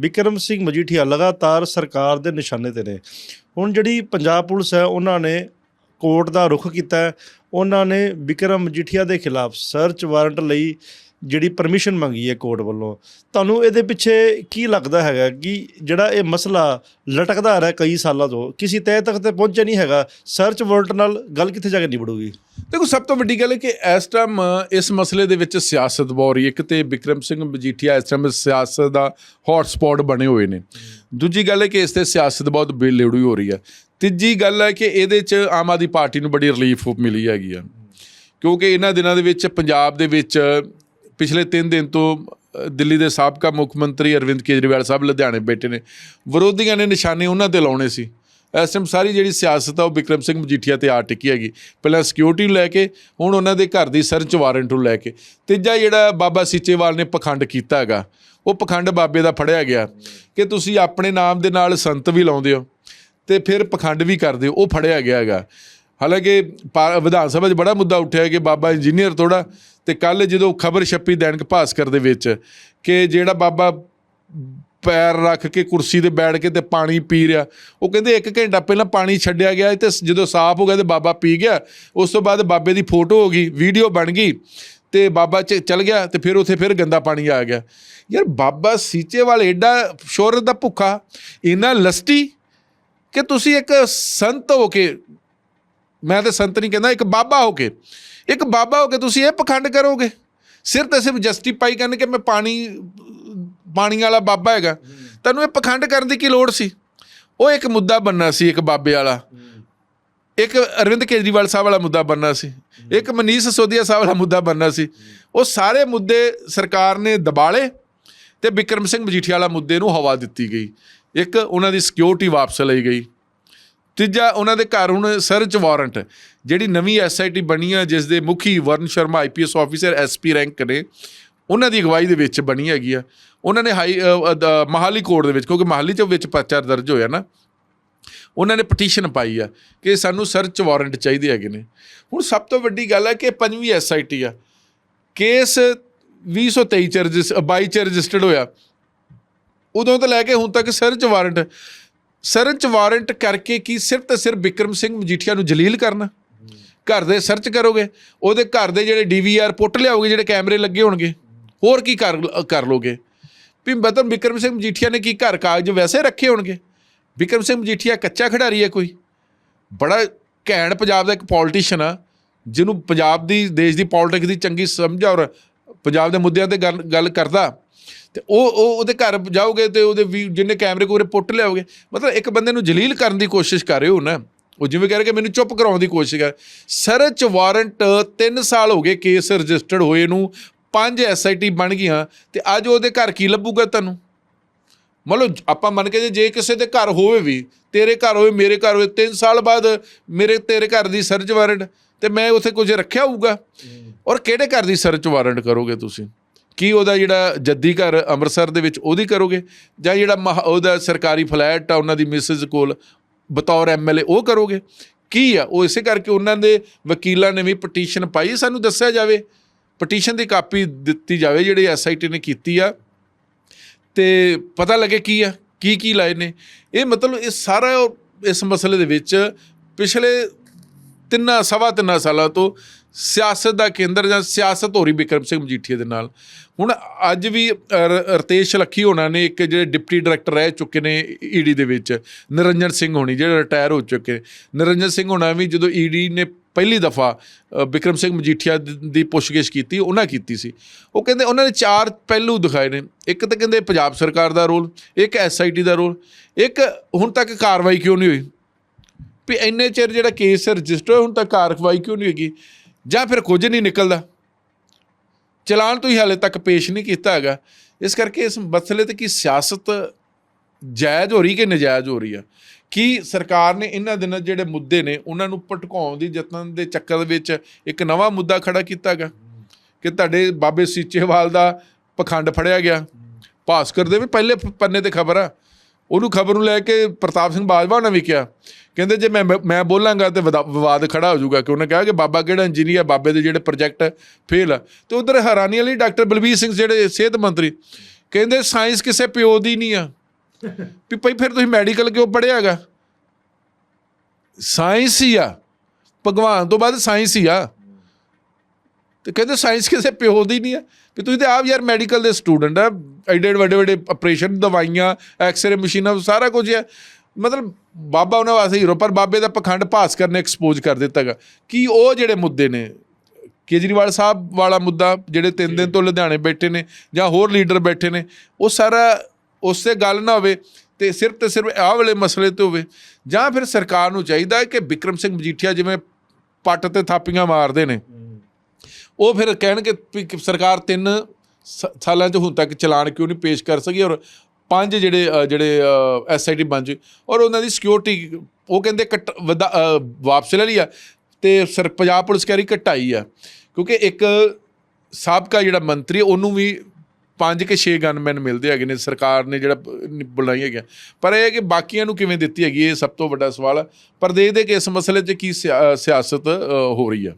ਵਿਕਰਮ ਸਿੰਘ ਮਜੀਠੀਆ ਲਗਾਤਾਰ ਸਰਕਾਰ ਦੇ ਨਿਸ਼ਾਨੇ ਤੇ ਨੇ। ਹੁਣ ਜਿਹੜੀ ਪੰਜਾਬ ਪੁਲਿਸ ਹੈ, ਉਹਨਾਂ ਨੇ ਕੋਰਟ ਦਾ ਰੁਖ ਕੀਤਾ ਉਹਨਾਂ ਨੇ ਵਿਕਰਮ ਮਜੀਠੀਆ ਦੇ ਖਿਲਾਫ ਸਰਚ ਵਾਰੰਟ ਲਈ ਜਿਹੜੀ ਪਰਮਿਸ਼ਨ ਮੰਗੀ ਹੈ ਕੋਰਟ ਵੱਲੋਂ, ਤੁਹਾਨੂੰ ਇਹਦੇ ਪਿੱਛੇ ਕੀ ਲੱਗਦਾ ਹੈਗਾ ਕਿ ਜਿਹੜਾ ਇਹ ਮਸਲਾ ਲਟਕਦਾ ਆ ਰਿਹਾ ਕਈ ਸਾਲਾਂ ਤੋਂ, ਕਿਸੇ ਤਹਿ ਤੱਕ ਤੇ ਪਹੁੰਚਿਆ ਨਹੀਂ ਹੈਗਾ ਸਰਚ ਵਾਰੰਟ ਨਾਲ ਗੱਲ ਕਿੱਥੇ ਜਾ ਕੇ ਨਿਬੜੂਗੀ? ਦੇਖੋ, ਸਭ ਤੋਂ ਵੱਡੀ ਗੱਲ ਹੈ ਕਿ ਇਸ ਟਾਈਮ ਇਸ ਮਸਲੇ ਦੇ ਵਿੱਚ ਸਿਆਸਤ ਬਹੁਤ ਰਹੀ ਹੈ। ਇੱਕ ਤੇ ਵਿਕਰਮ ਸਿੰਘ ਮਜੀਠੀਆ ਇਸ ਟਾਈਮ ਸਿਆਸਤ ਦਾ ਹੌਟ ਸਪੌਟ ਬਣੇ ਹੋਏ ਨੇ। ਦੂਜੀ ਗੱਲ ਹੈ ਕਿ ਇਸ ਤੇ ਸਿਆਸਤ ਬਹੁਤ ਬੇਲੇੜੂ ਹੋ ਰਹੀ ਹੈ। ਤੀਜੀ ਗੱਲ ਹੈ ਕਿ ਇਹਦੇ 'ਚ ਆਮ ਆਦਮੀ ਪਾਰਟੀ ਨੂੰ ਬੜੀ ਰਿਲੀਫ ਮਿਲੀ ਹੈਗੀ ਆ। ਕਿਉਂਕਿ ਇਹਨਾਂ ਦਿਨਾਂ ਦੇ ਵਿੱਚ, ਪੰਜਾਬ ਦੇ ਵਿੱਚ ਪਿਛਲੇ 3 ਦਿਨ ਤੋਂ ਦਿੱਲੀ ਦੇ ਸਾਬਕਾ ਮੁੱਖ ਮੰਤਰੀ ਅਰਵਿੰਦ ਕੇਜਰੀਵਾਲ ਸਾਹਿਬ ਲੁਧਿਆਣੇ ਬੈਠੇ ਨੇ। ਵਿਰੋਧੀਆਂ ਨੇ ਨਿਸ਼ਾਨੇ ਉਹਨਾਂ ਤੇ ਲਾਉਣੇ ਸੀ। ਇਸ ਟਾਈਮ ਸਾਰੀ ਜਿਹੜੀ ਸਿਆਸਤ ਆ, ਉਹ ਬਿਕਰਮ ਸਿੰਘ ਮਜੀਠੀਆ ਤੇ ਆ ਟਿਕੀ ਹੈਗੀ। ਪਹਿਲਾਂ ਸਿਕਿਉਰਿਟੀ ਨੂੰ ਲੈ ਕੇ, ਹੁਣ ਉਹਨਾਂ ਦੇ ਘਰ ਦੀ ਸਰਚ ਵਾਰੰਟ ਨੂੰ ਲੈ ਕੇ। ਤੀਜਾ ਜਿਹੜਾ ਬਾਬਾ ਸੀਚੇਵਾਲ ਨੇ ਪਖੰਡ ਕੀਤਾ ਹੈਗਾ, ਉਹ ਪਖੰਡ ਬਾਬੇ ਦਾ ਫੜਿਆ ਗਿਆ। ਕਿ ਤੁਸੀਂ ਆਪਣੇ ਨਾਮ ਦੇ ਨਾਲ ਸੰਤ ਵੀ ਲਾਉਂਦੇ ਹੋ, ਤੇ ਫਿਰ ਪਖੰਡ ਵੀ ਕਰਦੇ ਹੋ, ਉਹ ਫੜਿਆ ਗਿਆ ਹੈਗਾ। ਹਾਲਾਂਕਿ ਪਾ- ਵਿਧਾਨ ਸਭਾ 'ਚ ਬੜਾ ਮੁੱਦਾ ਉੱਠਿਆ ਕਿ ਬਾਬਾ ਇੰਜੀਨੀਅਰ ਥੋੜਾ ਤੇ ਕੱਲ ਜਦੋਂ ਖਬਰ ਛਪੀ ਦੈਨਿਕ ਭਾਸਕਰ ਦੇ ਵਿੱਚ ਕਿ ਜਿਹੜਾ ਬਾਬਾ ਪੈਰ ਰੱਖ ਕੇ ਕੁਰਸੀ ਤੇ ਬੈਠ ਕੇ ਤੇ ਪਾਣੀ ਪੀ ਰਿਹਾ, ਉਹ ਕਹਿੰਦੇ 1 ਘੰਟਾ ਪਹਿਲਾਂ ਪਾਣੀ ਛੱਡਿਆ ਗਿਆ ਤੇ ਜਦੋਂ ਸਾਫ਼ ਹੋ ਗਿਆ ਤੇ ਬਾਬਾ ਪੀ ਗਿਆ, ਉਸ ਤੋਂ ਬਾਅਦ ਬਾਬੇ ਦੀ ਫੋਟੋ ਹੋ ਗਈ, ਵੀਡੀਓ ਬਣ ਗਈ ਤੇ ਬਾਬਾ ਚ ਚਲ ਗਿਆ ਤੇ ਫਿਰ ਉੱਥੇ ਫਿਰ ਗੰਦਾ ਪਾਣੀ ਆ ਗਿਆ। ਯਾਰ ਬਾਬਾ ਸੀਚੇਵਾਲ ਐਡਾ ਸ਼ੋਹਰਤ ਦਾ ਭੁੱਖਾ, ਇੰਨਾ ਲਸਟੀ ਕਿ ਤੁਸੀਂ ਇੱਕ ਸੰਤ ਹੋ ਕੇ ਮੈਂ ਤਾਂ ਸੰਤ ਨਹੀਂ ਕਹਿੰਦਾ, ਇੱਕ ਬਾਬਾ ਹੋ ਕੇ, ਇੱਕ ਬਾਬਾ ਹੋ ਕੇ ਤੁਸੀਂ ਇਹ ਪਖੰਡ ਕਰੋਗੇ। ਸਿਰ ਤੇ ਸਿਰਫ ਜਸਟੀਫਾਈ ਕਰਨ ਕਿ ਮੈਂ ਪਾਣੀ ਪਾਣੀ ਵਾਲਾ ਬਾਬਾ ਹੈਗਾ। ਤੁਹਾਨੂੰ ਇਹ ਪਖੰਡ ਕਰਨ ਦੀ ਕੀ ਲੋੜ ਸੀ? ਉਹ ਇੱਕ ਮੁੱਦਾ ਬੰਨਾ ਸੀ, ਇੱਕ ਬਾਬੇ ਵਾਲਾ। ਇੱਕ ਅਰਵਿੰਦ ਕੇਜਰੀਵਾਲ ਸਾਹਿਬ ਵਾਲਾ ਮੁੱਦਾ ਬੰਨਾ ਸੀ। ਇੱਕ ਮਨੀਸ਼ ਸੋਧੀਆ ਸਾਹਿਬ ਵਾਲਾ ਮੁੱਦਾ ਬੰਨਾ ਸੀ। ਉਹ ਸਾਰੇ ਮੁੱਦੇ ਸਰਕਾਰ ਨੇ ਦਬਾਲੇ ਤੇ ਬਿਕਰਮ ਸਿੰਘ ਮਜੀਠੀਆ ਵਾਲਾ ਮੁੱਦੇ ਨੂੰ ਹਵਾ ਦਿੱਤੀ ਗਈ। ਇੱਕ ਉਹਨਾਂ ਦੀ ਸਿਕਿਉਰਿਟੀ ਵਾਪਸ ਲਈ ਗਈ। ਤੀਜਾ ਉਹਨਾਂ ਦੇ ਘਰ ਹੁਣ ਸਰਚ ਵਾਰੰਟ ਜਿਹੜੀ ਨਵੀਂ ਐਸਆਈਟੀ ਬਣੀ ਆ ਜਿਸ ਦੇ ਮੁਖੀ Varun Sharma IPS officer SP rank ਨੇ ਉਹਨਾਂ ਦੀ ਅਗਵਾਈ ਦੇ ਵਿੱਚ ਬਣੀ ਹੈਗੀ ਆ। ਉਹਨਾਂ ਨੇ ਹਾਈ ਅ, ਮਹਾਲੀ ਕੋਰਟ ਦੇ ਵਿੱਚ ਕਿਉਂਕਿ ਮਹਾਲੀ ਚ ਵਿੱਚ ਪਰਚਾ ਦਰਜ ਹੋਇਆ ਨਾ ਉਹਨਾਂ ਨੇ ਪਟੀਸ਼ਨ ਪਾਈ ਆ ਕਿ ਸਾਨੂੰ ਸਰਚ ਵਾਰੰਟ ਚਾਹੀਦੇ ਹੈਗੇ ਨੇ। ਹੁਣ ਸਭ ਤੋਂ ਵੱਡੀ ਗੱਲ ਹੈ ਕਿ ਪੰਜਵੀਂ ਐਸਆਈਟੀ ਆ। ਕੇਸ 2023 ਚ ਰਜਿਸ 22 ਚ ਰਜਿਸਟਰਡ ਹੋਇਆ। ਉਦੋਂ ਤੋਂ ਲੈ ਕੇ ਹੁਣ ਤੱਕ ਸਰਚ ਵਾਰੰਟ ਸਰਚ ਵਾਰੰਟ ਕਰਕੇ ਕੀ ਸਿਰਫ ਤੇ ਸਿਰਫ ਵਿਕਰਮ ਸਿੰਘ ਮਜੀਠੀਆ ਨੂੰ ਜਲੀਲ ਕਰਨਾ? ਘਰ ਦੇ ਸਰਚ ਕਰੋਗੇ, ਉਹਦੇ ਘਰ ਦੇ ਜਿਹੜੇ ਡੀਵੀਆਰ ਪੁੱਟ ਲਿਆਓਗੇ, ਜਿਹੜੇ ਕੈਮਰੇ ਲੱਗੇ ਹੋਣਗੇ, ਹੋਰ ਕੀ ਕਰ ਕਰ ਲੋਗੇ? ਵੀ ਮਤਲਬ ਵਿਕਰਮ ਸਿੰਘ ਮਜੀਠੀਆ ਨੇ ਕੀ ਘਰ ਕਾਗਜ਼ ਵੈਸੇ ਰੱਖੇ ਹੋਣਗੇ? ਵਿਕਰਮ ਸਿੰਘ ਮਜੀਠੀਆ ਕੱਚਾ ਖਿਡਾਰੀ ਹੈ ਕੋਈ। ਬੜਾ ਘੈਣ ਪੰਜਾਬ ਦਾ ਇੱਕ ਪੋਲੀਟੀਸ਼ੀਅਨ ਆ, ਜਿਹਨੂੰ ਪੰਜਾਬ ਦੀ, ਦੇਸ਼ ਦੀ ਪੋਲਿਟਿਕਸ ਦੀ ਚੰਗੀ ਸਮਝ ਔਰ ਪੰਜਾਬ ਦੇ ਮੁੱਦਿਆਂ ਤੇ ਗੱਲ ਗੱਲ ਕਰਦਾ। ਤੇ ਉਹ ਉਹ ਉਹਦੇ ਘਰ ਜਾਓਗੇ ਤੇ ਉਹਦੇ ਵੀ ਜਿੰਨੇ ਕੈਮਰੇ ਕੋਰੇ ਪੁੱਟ ਲਿਆਓਗੇ ਮਤਲਬ ਇੱਕ ਬੰਦੇ ਨੂੰ ਜਲੀਲ ਕਰਨ ਦੀ ਕੋਸ਼ਿਸ਼ ਕਰ ਰਹੇ ਹੋ ਨਾ ਉਹ ਜਿਵੇਂ ਕਹਿ ਰਹੇ ਕਿ ਮੈਨੂੰ ਚੁੱਪ ਕਰਾਉਣ ਦੀ ਕੋਸ਼ਿਸ਼ ਕਰ ਸਰਚ ਵਾਰੰਟ 3 ਸਾਲ ਹੋ ਗਏ ਕੇਸ ਰਜਿਸਟਰਡ ਹੋਏ ਨੂੰ ਪੰਜ ਐਸਆਈਟੀ ਬਣ ਗਈਆਂ ਤੇ ਅੱਜ ਉਹਦੇ ਘਰ ਕੀ ਲੱਭੂਗਾ ਤੁਹਾਨੂੰ? ਮਤਲਬ ਆਪਾਂ ਮੰਨ ਕੇ ਜੇ- ਜੇ ਕਿਸੇ ਦੇ ਘਰ ਹੋਵੇ ਵੀ ਤੇਰੇ ਘਰ ਹੋਵੇ ਮੇਰੇ ਘਰ ਹੋਵੇ 3 ਸਾਲ ਬਾਅਦ ਮੇਰੇ ਤੇਰੇ ਘਰ ਦੀ ਸਰਚ ਵਾਰੰਟ ਤੇ ਮੈਂ ਉੱਥੇ ਕੁਝ ਰੱਖਿਆ ਹੋਊਗਾ? ਔਰ ਕਿਹੜੇ ਘਰ ਦੀ ਸਰਚ ਵਾਰੰਟ ਕਰੋਗੇ ਤੁਸੀਂ? ਕੀ ਉਹਦਾ ਜਿਹੜਾ ਜੱਦੀ ਘਰ ਅੰਮ੍ਰਿਤਸਰ ਦੇ ਵਿੱਚ ਉਹਦੀ ਕਰੋਗੇ? ਜਾਂ ਜਿਹੜਾ ਮਹਾ- ਉਹਦਾ ਸਰਕਾਰੀ ਫਲੈਟ ਆ, ਉਹਨਾਂ ਦੀ ਮਿਸਿਸ ਕੋਲ ਬਤੌਰ ਐਮਐਲਏ ਉਹ ਕਰੋਗੇ? ਕੀ ਆ? ਉਹ ਇਸੇ ਕਰਕੇ ਉਹਨਾਂ ਦੇ ਵਕੀਲਾਂ ਨੇ ਵੀ ਪਟੀਸ਼ਨ ਪਾਈ, ਸਾਨੂੰ ਦੱਸਿਆ ਜਾਵੇ। ਪਟੀਸ਼ਨ ਦੀ ਕਾਪੀ ਦਿੱਤੀ ਜਾਵੇ, ਜਿਹੜੀ ਐਸਆਈਟੀ ਨੇ ਕੀਤੀ ਆ। ਤੇ ਪਤਾ ਲੱਗੇ ਕੀ ਆ, ਕੀ ਕੀ ਲਾਏ ਨੇ। ਇਹ ਮਤਲਬ ਇਹ ਸਾਰਾ ਇਸ ਮਸਲੇ ਦੇ ਵਿੱਚ ਪਿਛਲੇ ਤਿੰਨਾਂ, ਸਵਾ ਤਿੰਨਾਂ ਸਾਲਾਂ ਤੋਂ ਸਿਆਸਤ ਦਾ ਕੇਂਦਰ ਜਾਂ ਸਿਆਸਤ ਹੋ ਰਹੀ ਬਿਕਰਮ ਸਿੰਘ ਮਜੀਠੀਆ ਦੇ ਨਾਲ? ਹੁਣ ਅੱਜ ਵੀ ਰਤੇਸ਼ ਲੱਖੀ ਹੋਣਾ ਨੇ ਇੱਕ ਜਿਹੜੇ ਡਿਪਟੀ ਡਾਇਰੈਕਟਰ ਰਹਿ ਚੁੱਕੇ ਨੇ ਈਡੀ ਦੇ ਵਿੱਚ, ਨਿਰੰਜਨ ਸਿੰਘ ਹੋਣੀ, ਜਿਹੜੇ ਰਿਟਾਇਰ ਹੋ ਚੁੱਕੇ ਨਿਰੰਜਨ ਸਿੰਘ ਹੋਣਾ ਵੀ ਜਦੋਂ ਈਡੀ ਨੇ ਪਹਿਲੀ ਦਫਾ ਬਿਕਰਮ ਸਿੰਘ ਮਜੀਠੀਆ ਦੀ ਪੁੱਛਗਿੱਛ ਕੀਤੀ, ਉਹਨਾਂ ਕੀਤੀ ਸੀ। ਉਹ ਕਹਿੰਦੇ ਉਹਨਾਂ ਨੇ ਚਾਰ ਪਹਿਲੂ ਦਿਖਾਏ ਨੇ। ਇੱਕ ਤਾਂ ਕਹਿੰਦੇ ਪੰਜਾਬ ਸਰਕਾਰ ਦਾ ਰੋਲ, ਇੱਕ ਐਸਆਈਟੀ ਦਾ ਰੋਲ, ਇੱਕ ਹੁਣ ਤੱਕ ਕਾਰਵਾਈ ਕਿਉਂ ਨਹੀਂ ਹੋਈ? ਵੀ ਇੰਨੇ ਚਿਰ ਜਿਹੜਾ ਕੇਸ ਰਜਿਸਟਰ ਹੋਇਆ, ਹੁਣ ਤੱਕ ਕਾਰਵਾਈ ਕਿਉਂ ਨਹੀਂ ਹੋਈ ਜਾਂ ਫਿਰ ਕੁਝ ਨਹੀਂ ਨਿਕਲਦਾ। ਚਲਾਨ ਤੁਸੀਂ ਹਾਲੇ ਤੱਕ ਪੇਸ਼ ਨਹੀਂ ਕੀਤਾ ਹੈਗਾ। ਇਸ ਕਰਕੇ ਇਸ ਮਸਲੇ ਤੇ ਕੀ ਸਿਆਸਤ ਜਾਇਜ਼ ਹੋ ਰਹੀ ਕਿ ਨਜਾਇਜ਼ ਹੋ ਰਹੀ ਆ? ਕੀ ਸਰਕਾਰ ਨੇ ਇਹਨਾਂ ਦਿਨਾਂ ਜਿਹੜੇ ਮੁੱਦੇ ਨੇ, ਉਹਨਾਂ ਨੂੰ ਭਟਕਾਉਣ ਦੀ ਯਤਨ ਦੇ ਚੱਕਰ ਦੇ ਵਿੱਚ ਇੱਕ ਨਵਾਂ ਮੁੱਦਾ ਖੜਾ ਕੀਤਾ ਹੈਗਾ? ਕਿ ਤੁਹਾਡੇ ਬਾਬੇ ਸੀਚੇਵਾਲ ਦਾ ਪਖੰਡ ਫੜਿਆ ਗਿਆ। ਭਾਸਕਰ ਦੇ ਵੀ ਪਹਿਲੇ ਪੰਨੇ ਤੇ ਖਬਰ ਆ। ਉਹਨੂੰ ਖਬਰ ਨੂੰ ਲੈ ਕੇ ਪ੍ਰਤਾਪ ਸਿੰਘ ਬਾਜਵਾ ਨੇ ਵੀ ਕਿਹਾ। ਕਹਿੰਦੇ ਜੇ ਮੈਂ ਮੈਂ ਬੋਲਾਂਗਾ ਤੇ ਵਿਦਾ- ਵਿਵਾਦ ਖੜਾ ਹੋ ਜਾਊਗਾ। ਕਿ ਉਹਨੇ ਕਿਹਾ ਕਿ ਬਾਬਾ ਕਿਹੜਾ ਇੰਜੀਨੀਅਰ ਬਾਬੇ ਦੇ ਜਿਹੜੇ ਪ੍ਰੋਜੈਕਟ ਫੇਲ ਆ। ਤੇ ਉਧਰ ਹੈਰਾਨੀ ਵਾਲੀ ਡਾਕਟਰ ਬਲਬੀਰ ਸਿੰਘ ਜਿਹੜੇ ਸਿਹਤ ਮੰਤਰੀ, ਕਹਿੰਦੇ ਸਾਇੰਸ ਕਿਸੇ ਪਿਓ ਦੀ ਨਹੀਂ ਆ। ਵੀ ਭਾਈ ਫਿਰ ਤੁਸੀਂ ਮੈਡੀਕਲ ਕਿਉਂ ਪੜ੍ਹਿਆ ਹੈਗਾ? ਸਾਇੰਸ ਹੀ ਆ। ਭਗਵਾਨ ਤੋਂ ਬਾਅਦ ਸਾਇੰਸ ਹੀ ਆ। ਤੇ ਕਹਿੰਦੇ ਸਾਇੰਸ ਕਿਸੇ ਪਿਓ ਦੀ ਨਹੀਂ ਆ ਵੀ ਤੁਸੀਂ ਤੇ ਆਪ ਯਾਰ ਮੈਡੀਕਲ ਦੇ ਸਟੂਡੈਂਟ ਆ ਐਡੇ ਐਡੇ ਵੱਡੇ ਵੱਡੇ ਆਪਰੇਸ਼ਨ ਦਵਾਈਆਂ ਐਕਸ-ਰੇ ਮਸ਼ੀਨਾਂ ਸਾਰਾ ਕੁਝ ਹੈ। ਮਤਲਬ ਬਾਬਾ ਉਹਨਾਂ ਵਾਸਤੇ ਹੀਰੋ ਪਰ ਬਾਬੇ ਦਾ ਪਖੰਡ ਭਾਸਕਰ ਨੇ ਐਕਸਪੋਜ਼ ਕਰ ਦਿੱਤਾਗਾ ਕੀ ਉਹ ਜਿਹੜੇ ਮੁੱਦੇ ਨੇ? ਕੇਜਰੀਵਾਲ ਸਾਹਿਬ ਵਾਲਾ ਮੁੱਦਾ ਜਿਹੜੇ ਤਿੰਨ ਦਿਨ ਤੋਂ ਲੁਧਿਆਣੇ ਬੈਠੇ ਨੇ ਜਾਂ ਹੋਰ ਲੀਡਰ ਬੈਠੇ ਨੇ ਉਹ ਸਾਰਾ ਉਸੇ ਗੱਲ ਨਾ ਹੋਵੇ ਤੇ ਸਿਰਫ ਤੇ ਸਿਰਫ ਆਹ ਵਾਲੇ ਮਸਲੇ ਤੇ ਹੋਵੇ। ਜਾਂ ਫਿਰ ਸਰਕਾਰ ਨੂੰ ਚਾਹੀਦਾ ਹੈ ਕਿ ਵਿਕਰਮ ਸਿੰਘ ਮਜੀਠੀਆ ਜਿਵੇਂ ਪੱਟ ਤੇ ਥਾਪੀਆਂ ਮਾਰਦੇ ਨੇ। ਉਹ ਫਿਰ ਕਹਿਣਗੇ ਵੀ ਸਰਕਾਰ ਤਿੰਨ ਸ- ਸਾਲਾਂ ਚ ਹੁਣ ਤੱਕ ਚਲਾਨ ਕਿਉਂ ਨਹੀਂ ਪੇਸ਼ ਕਰ ਸਕੀ ਔਰ ਪੰਜ ਜਿਹੜੇ ਅ, ਜਿਹੜੇ ਐਸਆਈਟੀ ਬਣ ਜੇ ਔਰ ਉਹਨਾਂ ਦੀ ਸਿਕਿਉਰਿਟੀ ਉਹ ਕਹਿੰਦੇ ਕੱਟ ਵਧਾ- ਵਾਪਸ ਲੈ ਲਈ ਆ ਤੇ ਸਰ ਪੰਜਾਬ ਪੁਲਿਸ ਕਹਿ ਰਹੀ ਘਟਾਈ ਆ ਕਿਉਂਕਿ ਇੱਕ ਸਾਬਕਾ ਜਿਹੜਾ ਮੰਤਰੀ ਉਹਨੂੰ ਵੀ ਪੰਜ ਕੇ 6 ਗਨਮੈਨ ਮਿਲਦੇ ਹੈਗੇ ਨੇ ਸਰਕਾਰ ਨੇ ਜਿਹੜਾ ਬ- ਬੁਲਾਈ ਹੈਗਾ ਪਰ ਇਹ ਹੈ ਕਿ ਬਾਕੀਆਂ ਨੂੰ ਕਿਵੇਂ ਦਿੱਤੀ ਹੈਗੀ ਇਹ ਸਭ ਤੋਂ ਵੱਡਾ ਸਵਾਲ ਹੈ ਪਰ ਦੇਖਦੇ ਕਿ ਇਸ ਮਸਲੇ 'ਚ ਕੀ ਸਿਆ- ਸਿਆਸਤ ਹੋ ਰਹੀ ਹੈ